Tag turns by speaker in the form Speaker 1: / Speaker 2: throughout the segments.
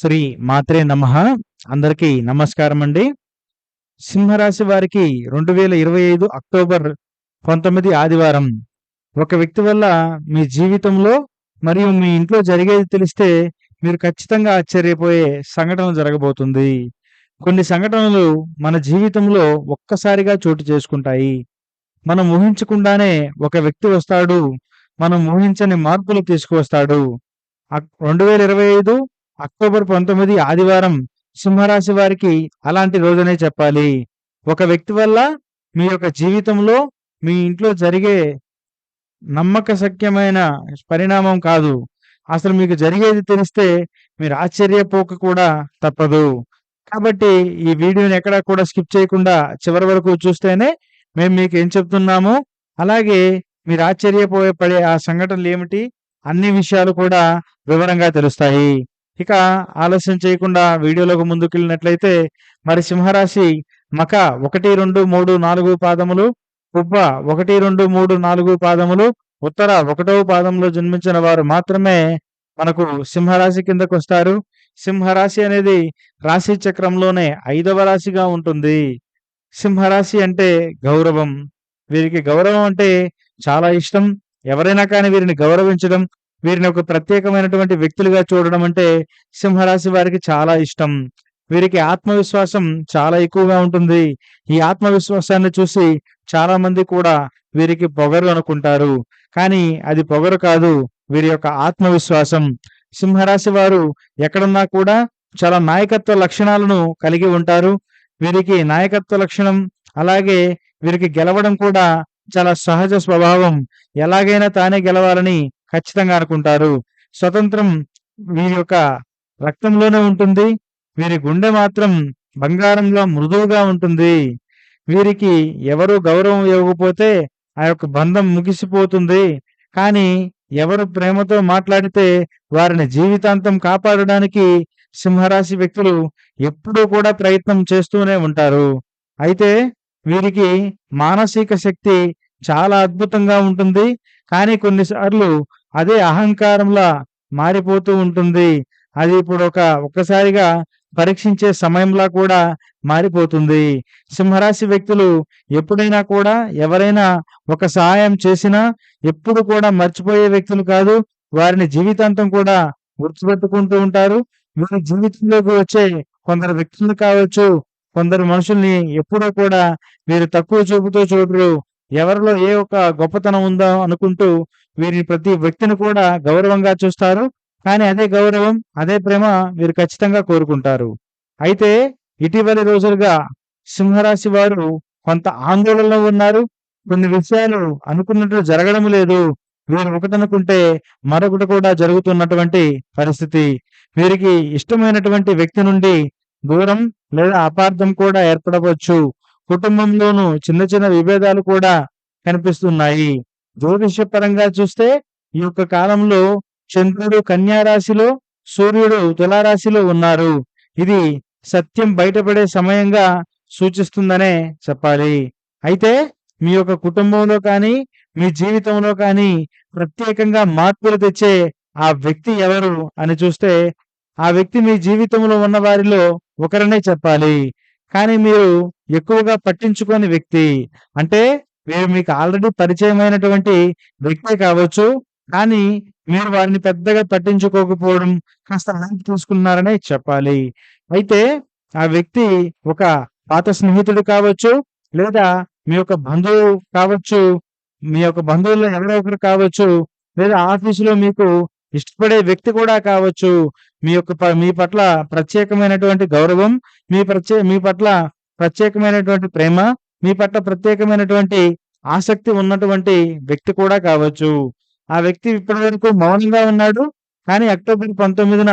Speaker 1: శ్రీ మాత్రే నమ. అందరికీ నమస్కారం అండి సింహరాశి వారికి రెండు వేల ఇరవై ఐదు అక్టోబర్ పంతొమ్మిది ఆదివారం. ఒక వ్యక్తి వల్ల మీ జీవితంలో మరియు మీ ఇంట్లో జరిగేది తెలిస్తే మీరు ఖచ్చితంగా ఆశ్చర్యపోయే సంఘటన జరగబోతుంది. కొన్ని సంఘటనలు మన జీవితంలో ఒక్కసారిగా చోటు చేసుకుంటాయి. మనం ఊహించకుండానే ఒక వ్యక్తి వస్తాడు. మనం ఊహించని మార్పులు తీసుకువస్తాడు. రెండు వేల ఇరవై ఐదు అక్టోబర్ పంతొమ్మిది ఆదివారం సింహరాశి వారికి అలాంటి రోజునే చెప్పాలి. ఒక వ్యక్తి వల్ల మీ యొక్క జీవితంలో మీ ఇంట్లో జరిగే నమ్మక సఖ్యమైన పరిణామం కాదు. అసలు మీకు జరిగేది తెలిస్తే మీరు ఆశ్చర్యపోక కూడా తప్పదు. కాబట్టి ఈ వీడియోని ఎక్కడా కూడా స్కిప్ చేయకుండా చివరి వరకు చూస్తేనే మేము మీకు ఏం చెప్తున్నాము అలాగే మీరు ఆశ్చర్యపోయే పడే ఆ సంఘటనలు ఏమిటి అన్ని విషయాలు కూడా వివరంగా తెలుస్తాయి. ఇక ఆలస్యం చేయకుండా వీడియోలోకి ముందుకెళ్ళినట్లయితే మరి సింహరాశి మక ఒకటి రెండు మూడు నాలుగు పాదములు పుబ్బ ఒకటి రెండు మూడు నాలుగు పాదములు ఉత్తర ఒకటవ పాదంలో జన్మించిన వారు మాత్రమే మనకు సింహరాశి కిందకు వస్తారు. సింహరాశి అనేది రాశి చక్రంలోనే ఐదవ రాశిగా ఉంటుంది. సింహరాశి అంటే గౌరవం. వీరికి గౌరవం అంటే చాలా ఇష్టం. ఎవరైనా కానీ వీరిని గౌరవించడం వీరిని ఒక ప్రత్యేకమైనటువంటి వ్యక్తులుగా చూడడం అంటే సింహరాశి వారికి చాలా ఇష్టం. వీరికి ఆత్మవిశ్వాసం చాలా ఎక్కువగా ఉంటుంది. ఈ ఆత్మవిశ్వాసాన్ని చూసి చాలా మంది కూడా వీరికి పొగరు అనుకుంటారు. కానీ అది పొగరు కాదు వీరి యొక్క ఆత్మవిశ్వాసం. సింహరాశి వారు ఎక్కడున్నా కూడా చాలా నాయకత్వ లక్షణాలను కలిగి ఉంటారు. వీరికి నాయకత్వ లక్షణం అలాగే వీరికి గెలవడం కూడా చాలా సహజ స్వభావం. ఎలాగైనా తానే గెలవాలని ఖచ్చితంగా అనుకుంటారు. స్వతంత్రం వీరి యొక్క రక్తంలోనే ఉంటుంది. వీరి గుండె మాత్రం బంగారంగా మృదువుగా ఉంటుంది. వీరికి ఎవరు గౌరవం ఇవ్వకపోతే ఆ యొక్క బంధం ముగిసిపోతుంది. కానీ ఎవరు ప్రేమతో మాట్లాడితే వారిని జీవితాంతం కాపాడడానికి సింహరాశి వ్యక్తులు ఎప్పుడూ కూడా ప్రయత్నం చేస్తూనే ఉంటారు. అయితే వీరికి మానసిక శక్తి చాలా అద్భుతంగా ఉంటుంది. కానీ కొన్నిసార్లు అదే అహంకారంలా మారిపోతూ ఉంటుంది. అది ఇప్పుడు ఒక ఒక్కసారిగా పరీక్షించే సమయంలా కూడా మారిపోతుంది. సింహరాశి వ్యక్తులు ఎప్పుడైనా కూడా ఎవరైనా ఒక సహాయం చేసినా ఎప్పుడు కూడా మర్చిపోయే వ్యక్తులు కాదు వారిని జీవితాంతం కూడా గుర్తుపెట్టుకుంటూ ఉంటారు. వీరి జీవితంలోకి వచ్చే కొందరు వ్యక్తులు కావచ్చు కొందరు మనుషుల్ని ఎప్పుడూ కూడా వీరు తక్కువ చూపుతో చూడరు. ఎవరిలో ఏ ఒక గొప్పతనం ఉందో అనుకుంటూ వీరి ప్రతి వ్యక్తిని కూడా గౌరవంగా చూస్తారు. కానీ అదే గౌరవం అదే ప్రేమ వీరు ఖచ్చితంగా కోరుకుంటారు. అయితే ఇటీవలి రోజులుగా సింహరాశి వారు కొంత ఆందోళనలో ఉన్నారు. కొన్ని విషయాలు అనుకున్నట్లు జరగడం లేదు. వీరు ఒకటనుకుంటే మరొకటి కూడా జరుగుతున్నటువంటి పరిస్థితి. వీరికి ఇష్టమైనటువంటి వ్యక్తి నుండి దూరం లేదా అపార్థం కూడా ఏర్పడవచ్చు. కుటుంబంలోనూ చిన్న చిన్న విభేదాలు కూడా కనిపిస్తున్నాయి. జ్యోతిషపరంగా చూస్తే ఈ యొక్క కాలంలో చంద్రుడు కన్యా రాశిలో సూర్యుడు తులారాశిలో ఉన్నారు. ఇది సత్యం బయటపడే సమయంగా సూచిస్తుందనే చెప్పాలి. అయితే మీ యొక్క కుటుంబంలో కానీ మీ జీవితంలో కానీ ప్రత్యేకంగా మార్పులు తెచ్చే ఆ వ్యక్తి ఎవరు అని చూస్తే ఆ వ్యక్తి మీ జీవితంలో ఉన్న వారిలో ఒకరనే చెప్పాలి. కానీ మీరు ఎక్కువగా పట్టించుకోని వ్యక్తి. అంటే వీరు మీకు ఆల్రెడీ పరిచయమైనటువంటి వ్యక్తే కావచ్చు కానీ మీరు వారిని పెద్దగా పట్టించుకోకపోవడం కాస్త లైట్ తీసుకున్నారనే చెప్పాలి. అయితే ఆ వ్యక్తి ఒక పాత స్నేహితుడు కావచ్చు లేదా మీ యొక్క బంధువు కావచ్చు మీ యొక్క బంధువుల్లో ఎవరో ఒకరు కావచ్చు లేదా ఆఫీసులో మీకు ఇష్టపడే వ్యక్తి కూడా కావచ్చు మీ యొక్క మీ పట్ల ప్రత్యేకమైనటువంటి గౌరవం మీ ప్రత్యే మీ పట్ల ప్రత్యేకమైనటువంటి ప్రేమ మీ పట్ల ప్రత్యేకమైనటువంటి ఆసక్తి ఉన్నటువంటి వ్యక్తి కూడా కావచ్చు. ఆ వ్యక్తి ఇప్పటి వరకు మౌనంగా ఉన్నాడు. కానీ అక్టోబర్ పంతొమ్మిదిన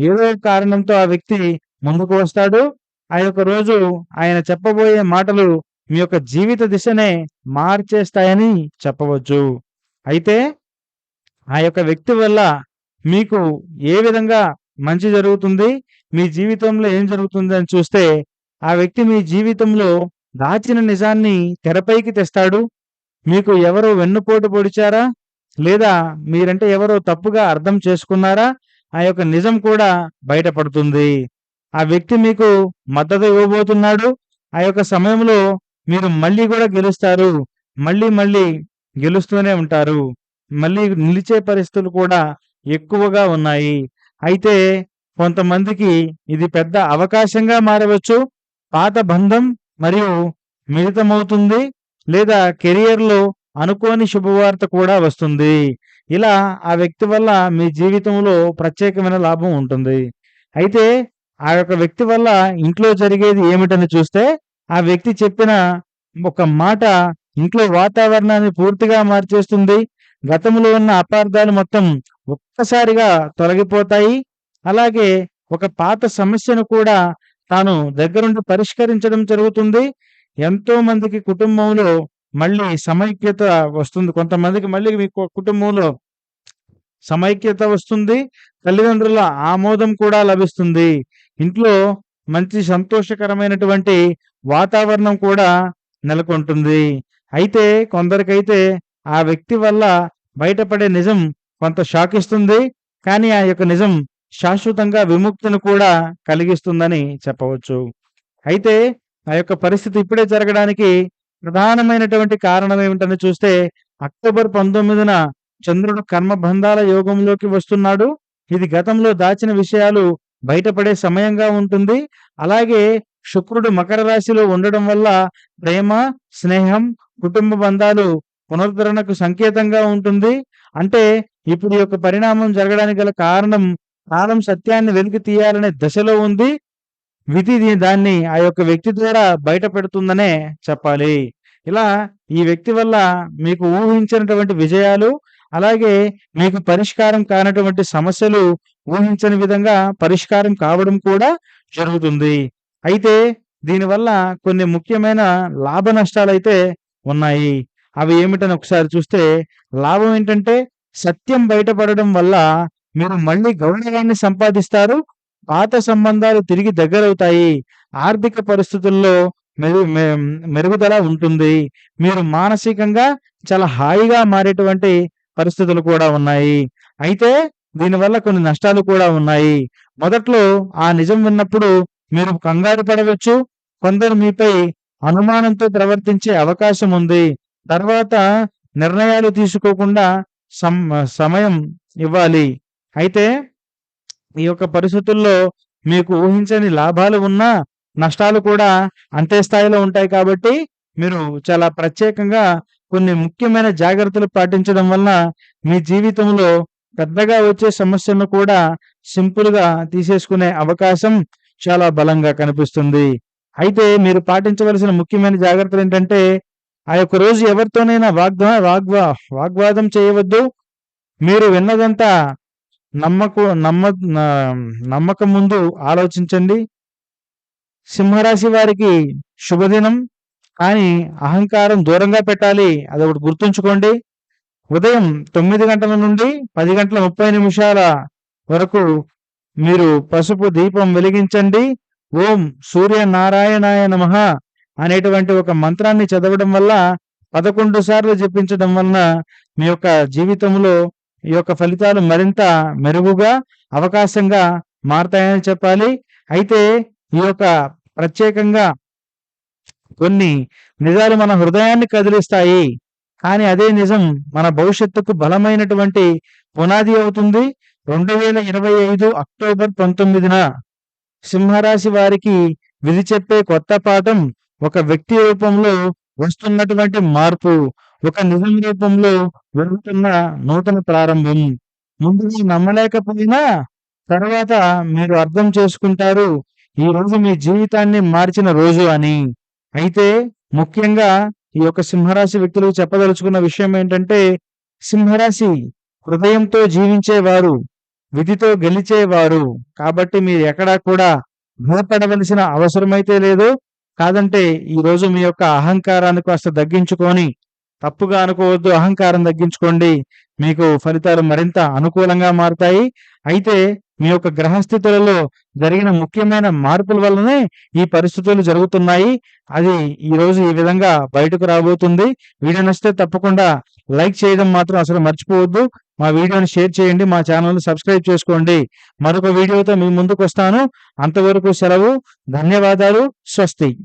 Speaker 1: ఏదో కారణంతో ఆ వ్యక్తి ముందుకు వస్తాడు. ఆ యొక్క రోజు ఆయన చెప్పబోయే మాటలు మీ యొక్క జీవిత దిశనే మార్చేస్తాయని చెప్పవచ్చు. అయితే ఆ యొక్క వ్యక్తి వల్ల మీకు ఏ విధంగా మంచి జరుగుతుంది? మీ జీవితంలో ఏం జరుగుతుంది అని చూస్తే ఆ వ్యక్తి మీ జీవితంలో దాచిన నిజాన్ని తెరపైకి తెస్తాడు. మీకు ఎవరో వెన్నుపోటు పొడిచారా? లేదా మీరంటే ఎవరో తప్పుగా అర్థం చేసుకున్నారా? ఆ యొక్క నిజం కూడా బయటపడుతుంది. ఆ వ్యక్తి మీకు మద్దతు ఇవ్వబోతున్నాడు. ఆ యొక్క సమయంలో మీరు మళ్ళీ కూడా గెలుస్తారు. మళ్ళీ మళ్ళీ గెలుస్తూనే ఉంటారు. మళ్ళీ నిలిచే పరిస్థితులు కూడా ఎక్కువగా ఉన్నాయి. అయితే కొంతమందికి ఇది పెద్ద అవకాశంగా మారవచ్చు. పాత బంధం మరియు మిళితమవుతుంది లేదా కెరియర్లో అనుకోని శుభవార్త కూడా వస్తుంది. ఇలా ఆ వ్యక్తి వల్ల మీ జీవితంలో ప్రత్యేకమైన లాభం ఉంటుంది. అయితే ఆ యొక్క వ్యక్తి వల్ల ఇంట్లో జరిగేది ఏమిటని చూస్తే ఆ వ్యక్తి చెప్పిన ఒక మాట ఇంట్లో వాతావరణాన్ని పూర్తిగా మార్చేస్తుంది. గతంలో ఉన్న అపార్థాలు మొత్తం ఒక్కసారిగా తొలగిపోతాయి. అలాగే ఒక పాత సమస్యను కూడా తాను దగ్గరుండి పరిష్కరించడం జరుగుతుంది. ఎంతో మందికి కుటుంబంలో మళ్ళీ సమైక్యత వస్తుంది. కొంతమందికి మళ్ళీ మీ కుటుంబంలో సమైక్యత వస్తుంది. తల్లిదండ్రుల ఆమోదం కూడా లభిస్తుంది. ఇంట్లో మంచి సంతోషకరమైనటువంటి వాతావరణం కూడా నెలకొంటుంది. అయితే కొందరికైతే ఆ వ్యక్తి వల్ల బయటపడే నిజం కొంత షాకిస్తుంది. కానీ ఆ యొక్క నిజం శాశ్వతంగా విముక్తిని కూడా కలిగిస్తుందని చెప్పవచ్చు. అయితే ఆ యొక్క పరిస్థితి ఇప్పుడే జరగడానికి ప్రధానమైనటువంటి కారణం ఏమిటని చూస్తే అక్టోబర్ పంతొమ్మిదిన చంద్రుడు కర్మబంధాల యోగంలోకి వస్తున్నాడు. ఇది గతంలో దాచిన విషయాలు బయటపడే సమయంగా ఉంటుంది. అలాగే శుక్రుడు మకర రాశిలో ఉండడం వల్ల ప్రేమ స్నేహం కుటుంబ బంధాలు పునరుద్ధరణకు సంకేతంగా ఉంటుంది. అంటే ఇప్పుడు యొక్క పరిణామం జరగడానికి గల కారణం కాలం సత్యాన్ని వెలికి తీయాలనే దశలో ఉంది. విధి దాన్ని ఆ యొక్క వ్యక్తి ద్వారా బయట పెడుతుందనే చెప్పాలి. ఇలా ఈ వ్యక్తి వల్ల మీకు ఊహించినటువంటి విజయాలు అలాగే మీకు పరిష్కారం కానటువంటి సమస్యలు ఊహించని విధంగా పరిష్కారం కావడం కూడా జరుగుతుంది. అయితే దీనివల్ల కొన్ని ముఖ్యమైన లాభ నష్టాలైతే ఉన్నాయి. అవి ఏమిటని ఒకసారి చూస్తే లాభం ఏంటంటే సత్యం బయటపడడం వల్ల మీరు మళ్ళీ గౌరవాన్ని సంపాదిస్తారు పాత సంబంధాలు తిరిగి దగ్గరవుతాయి. ఆర్థిక పరిస్థితుల్లో మెరు మెరుగుదల ఉంటుంది. మీరు మానసికంగా చాలా హాయిగా మారేటువంటి పరిస్థితులు కూడా ఉన్నాయి. అయితే దీనివల్ల కొన్ని నష్టాలు కూడా ఉన్నాయి. మొదట్లో ఆ నిజం విన్నప్పుడు మీరు కంగారు పడవచ్చు. కొందరు మీపై అనుమానంతో ప్రవర్తించే అవకాశం ఉంది. తర్వాత నిర్ణయాలు తీసుకోకుండా సం సమయం ఇవ్వాలి. అయితే ఈ యొక్క పరిస్థితుల్లో మీకు ఊహించని లాభాలు ఉన్నా నష్టాలు కూడా అంతే స్థాయిలో ఉంటాయి కాబట్టి మీరు చాలా ప్రత్యేకంగా కొన్ని ముఖ్యమైన జాగ్రత్తలు పాటించడం వలన మీ జీవితంలో పెద్దగా వచ్చే సమస్యలను కూడా సింపుల్గా తీసేసుకునే అవకాశం చాలా బలంగా కనిపిస్తుంది. అయితే మీరు పాటించవలసిన ముఖ్యమైన జాగ్రత్తలు ఏంటంటే ఆ యొక్క రోజు ఎవరితోనైనా వాగ్వా వాగ్వా వాగ్వాదం చేయవద్దు. మీరు విన్నదంతా నమ్మకు నమ్మ నమ్మకం ముందు ఆలోచించండి. సింహరాశి వారికి శుభదినం కానీ అహంకారం దూరంగా పెట్టాలి అది ఒకటి గుర్తుంచుకోండి. ఉదయం తొమ్మిది గంటల నుండి పది గంటల ముప్పై నిమిషాల వరకు మీరు పసుపు దీపం వెలిగించండి. ఓం సూర్య నారాయణాయ నమః అనేటువంటి ఒక మంత్రాన్ని చదవడం వల్ల పదకొండు సార్లు జపించడం వలన మీ యొక్క జీవితంలో ఈ యొక్క ఫలితాలు మరింత మెరుగుగా అవకాశంగా మారతాయని చెప్పాలి. అయితే ఈ యొక్క ప్రత్యేకంగా కొన్ని నిజాలు మన హృదయాన్ని కదిలిస్తాయి. కానీ అదే నిజం మన భవిష్యత్తుకు బలమైనటువంటి పునాది అవుతుంది. రెండు వేల ఇరవై ఐదు అక్టోబర్ పంతొమ్మిదిన సింహరాశి వారికి విధి చెప్పే కొత్త పాఠం ఒక వ్యక్తి రూపంలో వస్తున్నటువంటి మార్పు. ఒక నిజం రూపంలో జరుగుతున్న నూతన ప్రారంభం. ముందుగా నమ్మలేకపోయినా తర్వాత మీరు అర్థం చేసుకుంటారు ఈ రోజు మీ జీవితాన్ని మార్చిన రోజు అని. అయితే ముఖ్యంగా ఈ యొక్క సింహరాశి వ్యక్తులకు చెప్పదలుచుకున్న విషయం ఏంటంటే సింహరాశి హృదయంతో జీవించేవారు విధితో గెలిచేవారు. కాబట్టి మీరు ఎక్కడా కూడా భయపడవలసిన అవసరమైతే లేదు. కాదంటే ఈ రోజు మీ యొక్క అహంకారాన్ని కాస్త తగ్గించుకొని తప్పుగా అనుకోవద్దు అహంకారం తగ్గించుకోండి. మీకు ఫలితాలు మరింత అనుకూలంగా మారుతాయి. అయితే మీ యొక్క గ్రహస్థితులలో జరిగిన ముఖ్యమైన మార్పుల వల్లనే ఈ పరిస్థితులు జరుగుతున్నాయి. అది ఈరోజు ఈ విధంగా బయటకు రాబోతుంది. వీడియో నచ్చితే తప్పకుండా లైక్ చేయడం మాత్రం అసలు మర్చిపోవద్దు. మా వీడియోని షేర్ చేయండి మా ఛానల్ని సబ్స్క్రైబ్ చేసుకోండి. మరొక వీడియోతో మీ ముందుకు వస్తాను. అంతవరకు సెలవు ధన్యవాదాలు స్వస్తి.